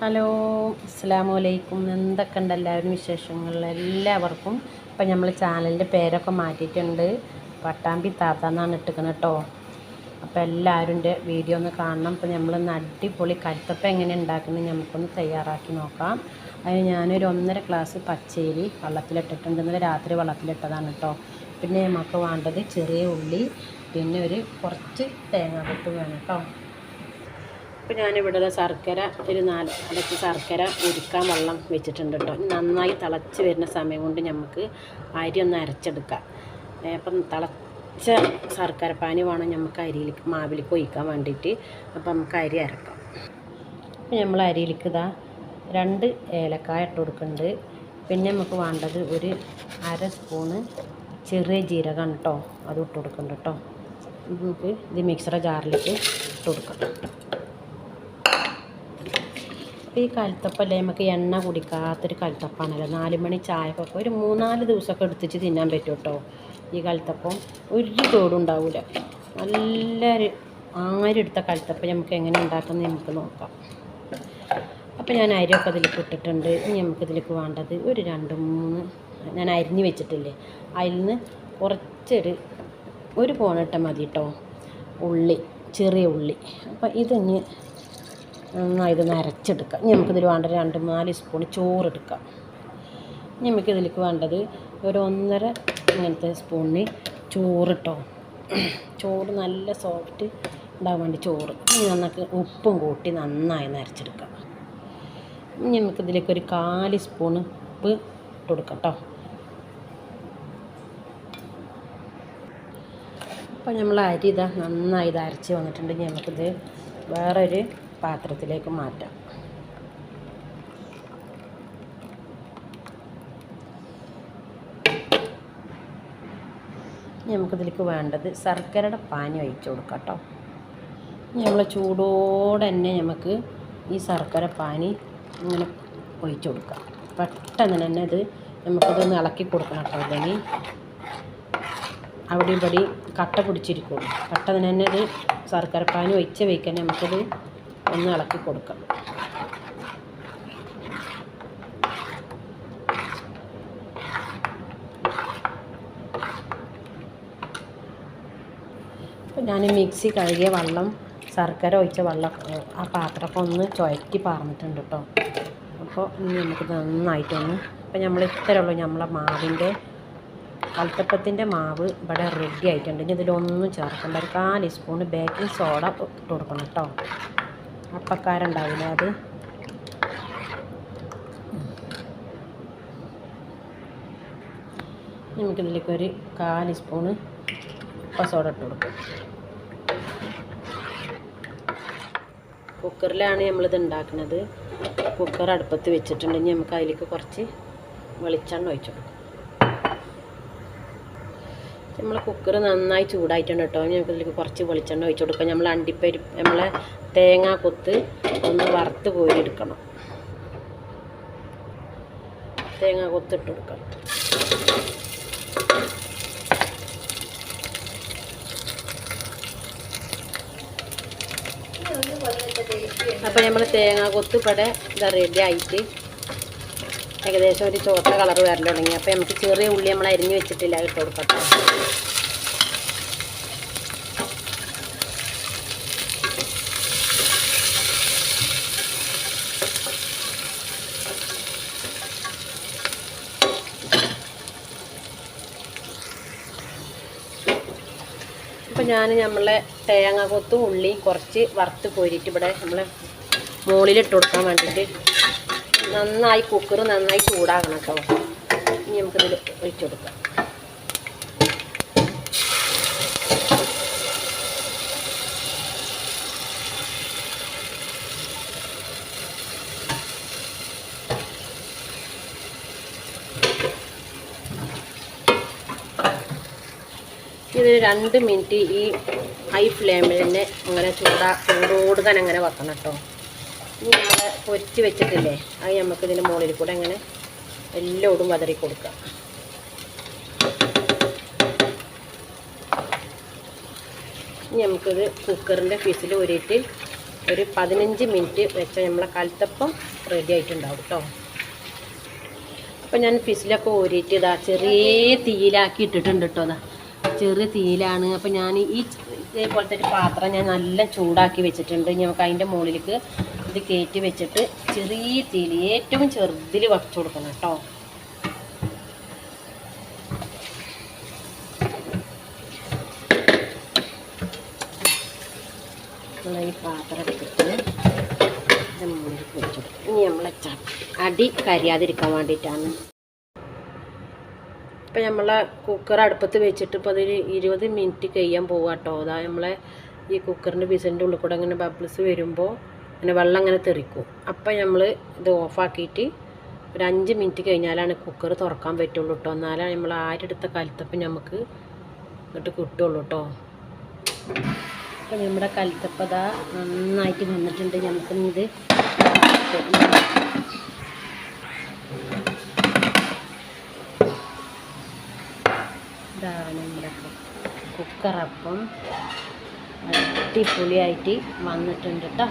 Hello അസ്സാം വലൈക്കും എന്തൊക്കെ ഉണ്ട് എല്ലാവരും വിശേഷങ്ങൾ? എല്ലാവർക്കും. ഇപ്പം നമ്മൾ ചാനലിന്റെ പേരൊക്കെ മാറ്റിയിട്ടുണ്ട്. പട്ടാമ്പി താത്ത എന്നാണ് ഇട്ടിക്കുന്നത് കേട്ടോ. അപ്പോൾ എല്ലാവരും വീഡിയോ ഒന്ന് കാണണം. അപ്പോൾ നമ്മൾ അടിപൊളി കരുത്തപ്പം എങ്ങനെ ഉണ്ടാക്കുന്നത് നമുക്കൊന്ന് തയ്യാറാക്കി നോക്കാം. അതിന് ഞാനൊരു ഒന്നര ഗ്ലാസ് പച്ചേരി വെള്ളത്തിലിട്ടിട്ടുണ്ട്. ഇന്നലെ രാത്രി വെള്ളത്തിലിട്ടതാണ് കേട്ടോ. പിന്നെ നമുക്ക് വേണ്ടത് ചെറിയ ഉള്ളി പിന്നെ ഒരു കുറച്ച് തേങ്ങാക്കൊത്ത് വേണം കേട്ടോ. ഇപ്പോൾ ഞാനിവിടെ ശർക്കര ഒരു നാല് അടച്ച് ശർക്കര ഉരുക്കാൻ വെള്ളം വെച്ചിട്ടുണ്ട് കേട്ടോ. നന്നായി തിളച്ച് വരുന്ന സമയം കൊണ്ട് നമുക്ക് അരി ഒന്ന് അരച്ചെടുക്കാം. അപ്പം തിളച്ച ശർക്കര പാനി വേണം നമുക്ക് അരിയിലേക്ക് മാവിലേക്ക് ഒഴിക്കാൻ വേണ്ടിയിട്ട്. അപ്പം നമുക്ക് അരി അരക്കാം. അപ്പം നമ്മൾ അരിയിലേക്ക് രണ്ട് ഏലക്കായ ഇട്ട് കൊടുക്കുന്നുണ്ട്. പിന്നെ നമുക്ക് വേണ്ടത് ഒരു അര സ്പൂണ് ചെറിയ ജീരകമാണ് കേട്ടോ. അത് ഇട്ട് കൊടുക്കുന്നുണ്ട് കേട്ടോ. നമുക്ക് ഇത് മിക്സറ ജാറിലേക്ക് ഇട്ട് കൊടുക്കാം. അപ്പോൾ ഈ കൽത്തപ്പല്ലേ നമുക്ക് എണ്ണ കുടിക്കാത്തൊരു കൽത്തപ്പാണല്ലോ. നാല് മണി ചായക്കൊക്കെ ഒരു മൂന്നാൽ ദിവസമൊക്കെ എടുത്തിച്ച് തിന്നാൻ പറ്റും കേട്ടോ ഈ കൽത്തപ്പം? ഒരു തോടുണ്ടാവില്ല നല്ലൊരു ആരും എടുത്ത കൽത്തപ്പം നമുക്ക് എങ്ങനെ ഉണ്ടാക്കുന്നത് നമുക്ക് നോക്കാം. അപ്പോൾ ഞാൻ അരിയൊക്കെ അതിലേക്ക് ഇട്ടിട്ടുണ്ട്. ഇനി നമുക്ക് ഇതിലേക്ക് വേണ്ടത് ഒരു രണ്ട് മൂന്ന് ഞാൻ അരിഞ്ഞ് വെച്ചിട്ടില്ലേ അതിൽ നിന്ന് കുറച്ചൊരു ഒരു പോണിട്ട മതി കേട്ടോ ഉള്ളി ചെറിയ ഉള്ളി. അപ്പോൾ ഇതിന് നന്നായി ഇത് അരച്ചെടുക്കാം ഇനി നമുക്കിതിൽ വേണ്ട രണ്ട് നാല് സ്പൂൺ ചോറെടുക്കാം. ഇനി നമുക്കിതിലേക്ക് വേണ്ടത് ഒരു ഒന്നര ഇങ്ങനത്തെ സ്പൂണിന് ചോറിട്ടോ. ചോറ് നല്ല സോഫ്റ്റ് ഉണ്ടാകാൻ വേണ്ടി ചോറ്. ഇനി നമുക്ക് ഉപ്പും കൂട്ടി നന്നായി നരച്ചെടുക്കാം ഇനി നമുക്കിതിലേക്ക് ഒരു കാൽ സ്പൂൺ ഉപ്പ് ഇട്ട് കൊടുക്കാം കേട്ടോ നമ്മൾ അരി ഇതാ നന്നായി ഇത് അരച്ച് വന്നിട്ടുണ്ടെങ്കിൽ നമുക്കിത് വേറൊരു പാത്രത്തിലേക്ക് മാറ്റാം. ഇനി നമുക്കിതിലേക്ക് വേണ്ടത് ശർക്കരയുടെ പാനി ഒഴിച്ചു കൊടുക്കാം കേട്ടോ. നമ്മൾ ചൂടോടെ തന്നെ നമുക്ക് ഈ ശർക്കര പാനി ഇങ്ങനെ ഒഴിച്ചു കൊടുക്കാം. പെട്ടെന്ന് തന്നെ ഇത് നമുക്കതൊന്ന് ഇളക്കി കൊടുക്കണം കേട്ടോ അല്ലെങ്കിൽ അവിടെ ഇവിടെ കട്ട പിടിച്ചിരിക്കും. പെട്ടെന്ന് തന്നെ ഇത് ശർക്കര പാനി ഒഴിച്ച് വയ്ക്കാൻ നമുക്കിത് ഒന്ന് ഇളക്കി കൊടുക്കാം. അപ്പോൾ ഞാൻ മിക്സി കഴുകിയ വെള്ളം ശർക്കര ഒഴിച്ച വെള്ളം ആ പാത്രമൊക്കെ ഒന്ന് ചുഴറ്റി പാർന്നിട്ടുണ്ട് കേട്ടോ അപ്പോൾ ഇനി നമുക്ക് നന്നായിട്ടൊന്ന് അപ്പോൾ നമ്മൾ ഇത്രയേ ഉള്ളൂ നമ്മളെ മാവിന്റെ കൽത്തപ്പത്തിന്റെ മാവ് ഇവിടെ റെഡി ആയിട്ടുണ്ട്. ഇനി ഇതിലൊന്നും ചേർക്കണ്ട ഒരു കാൽ സ്പൂണ് ബേക്കിംഗ് സോഡ ഇട്ട് കൊടുക്കണം കേട്ടോ അപ്പക്കാരുണ്ടാവില്ല അത്? നമുക്കിതിലേക്ക് ഒരു കാൽ സ്പൂണ് സോഡ ഇട്ട് കൊടുക്കും. കുക്കറിലാണ് നമ്മളിത് ഉണ്ടാക്കുന്നത്. കുക്കർ അടുപ്പത്ത് വെച്ചിട്ടുണ്ടെങ്കിൽ നമുക്ക് അതിലേക്ക് കുറച്ച് വെളിച്ചെണ്ണ ഒഴിച്ചു കൊടുക്കാം. നമ്മൾ കുക്കർ നന്നായി ചൂടായിട്ടുണ്ട് കേട്ടോ. ഇതിലേക്ക് കുറച്ച് വെളിച്ചെണ്ണ ഒഴിച്ചു കൊടുക്കാം. നമ്മൾ അണ്ടിപ്പരി നമ്മളെ തേങ്ങ കൊത്ത് ഒന്ന് വറുത്ത് കോരിയെടുക്കണം തേങ്ങ കൊത്തിട്ട് കൊടുക്കണം കൊടുക്കാം. അപ്പോൾ നമ്മൾ തേങ്ങ കൊത്ത് ഇവിടെ ഇതാ റെഡി ആയിട്ട് ഏകദേശം ഒരു ചോത്ത കളർ വരൽ തുടങ്ങി. അപ്പോൾ നമുക്ക് ചെറിയ ഉള്ളി നമ്മൾ അരിഞ്ഞ് വെച്ചിട്ടില്ല ഇട്ട് കൊടുക്കട്ടെ അപ്പോൾ ഞാൻ നമ്മളെ തേങ്ങ കൊത്തും ഉള്ളി കുറച്ച് വറുത്ത് കോരിയിട്ട് ഇവിടെ നമ്മൾ മുകളിലിട്ട് കൊടുക്കാൻ വേണ്ടിയിട്ട് നന്നായി കുക്കർ നന്നായി ചൂടാകണം കേട്ടോ. ഇനി നമുക്കിതിൽ ഒഴിച്ചു കൊടുക്കാം. ഇത് രണ്ട് മിനിറ്റ് ഈ ഹൈ ഫ്ലെയിമിൽ തന്നെ അങ്ങനെ ചൂടാ ചൂടോടുകാൻ അങ്ങനെ വെക്കണം കേട്ടോ. ഇനി നമ്മൾ പൊരിച്ച് വെച്ചിട്ടില്ലേ? അത് നമുക്ക് ഇതിന്റെ മുകളിൽ കൂടെ അങ്ങനെ എല്ലോടും വതറി കൊടുക്കാം. ഇനി നമുക്കിത് കുക്കറിന്റെ ഫിസിൽ ഊരിയിട്ട് ഒരു പതിനഞ്ച് മിനിറ്റ് വെച്ചാൽ നമ്മളെ കലത്തപ്പം റെഡി ആയിട്ടുണ്ടാവും കേട്ടോ അപ്പം ഞാൻ ഫിസിലൊക്കെ ഊരിയിട്ട് ഇതാ ചെറിയ തീയിലാക്കി ഇട്ടിട്ടുണ്ട് കേട്ടോ അതാ ചെറിയ തീയിലാണ്. അപ്പം ഞാൻ ഈ ഇതേപോലത്തെ ഒരു പാത്രം ഞാൻ നല്ല ചൂടാക്കി വെച്ചിട്ടുണ്ട്. നമുക്ക് അതിന്റെ മുകളിലേക്ക് ഇത് കയറ്റി വെച്ചിട്ട് ചെറിയ തീയിൽ ഏറ്റവും ചെറുതിൽ വറച്ചു കൊടുക്കണം കേട്ടോ. ഈ പാത്രം എടുത്തിട്ട് ഇനി നമ്മളെ അടി കരിയാതിരിക്കാൻ വേണ്ടിയിട്ടാണ്. ഇപ്പം നമ്മളെ കുക്കർ അടുപ്പത്ത് വെച്ചിട്ട് ഇപ്പോൾ അതൊരു ഇരുപത് മിനിറ്റ് കഴിയാൻ പോവുക കേട്ടോ അതാ നമ്മളെ ഈ കുക്കറിന്റെ ബിസിന്റെ ഉള്ളിൽ കൂടെ അങ്ങനെ ബബിൾസ് വരുമ്പോൾ അങ്ങനെ വെള്ളം അങ്ങനെ തെറിക്കും. അപ്പം നമ്മൾ ഇത് ഓഫാക്കിയിട്ട് ഒരു അഞ്ച് മിനിറ്റ് കഴിഞ്ഞാലാണ് കുക്കർ തുറക്കാൻ പറ്റുള്ളൂ കേട്ടോ എന്നാലാണ് നമ്മൾ ആരെടുത്ത കലത്തപ്പം നമുക്ക് ഇങ്ങോട്ട് കിട്ടുള്ളൂ കേട്ടോ അപ്പം നമ്മുടെ കലത്തപ്പം ഇതാ നന്നായിട്ട് വന്നിട്ടുണ്ട്. നമുക്കിത് ഇതാണ് നമ്മുടെ കുക്കറപ്പം. അടിപൊളിയായിട്ട് വന്നിട്ടുണ്ട് കേട്ടോ